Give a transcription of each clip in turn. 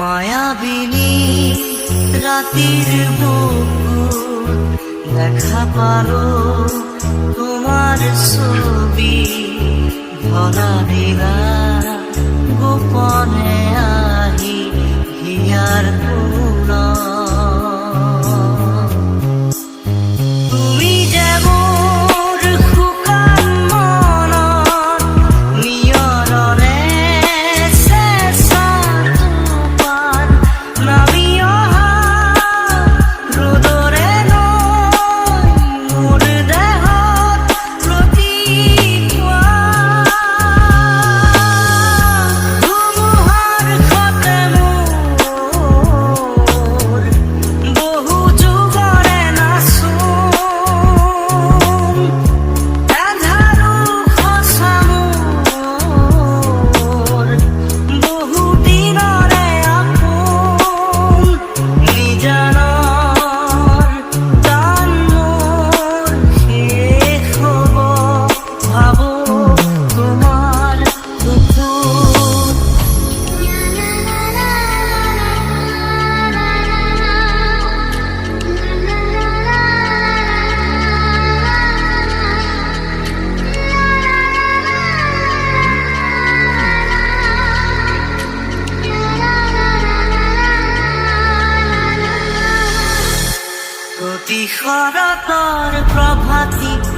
মায়াবিনী রাতির বকুল দেখা পারো তোমার ছবি। ধরা দিলা গোপনে আহি হিয়ার প্রতি সরাতর প্রভাতী।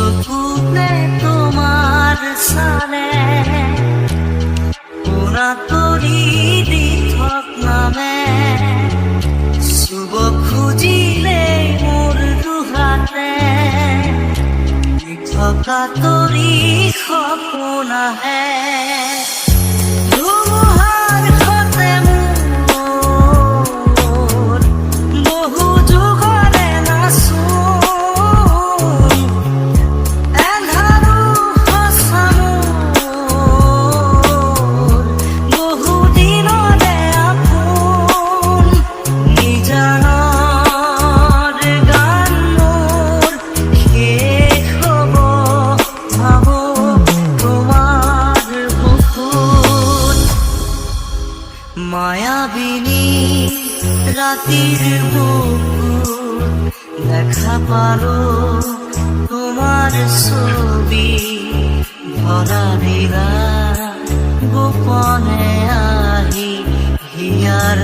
সুকুনে তোমার সানে পুরা তরি দিথক নামে, শুভ খুঁজিলে মোর দুহাতে থকা তরি সপোন আহে মায়াবিনী রাতির বুকুর দেখা পারো তোমার ছবি। ধরা বিরা গোপনে আহি হিয়ার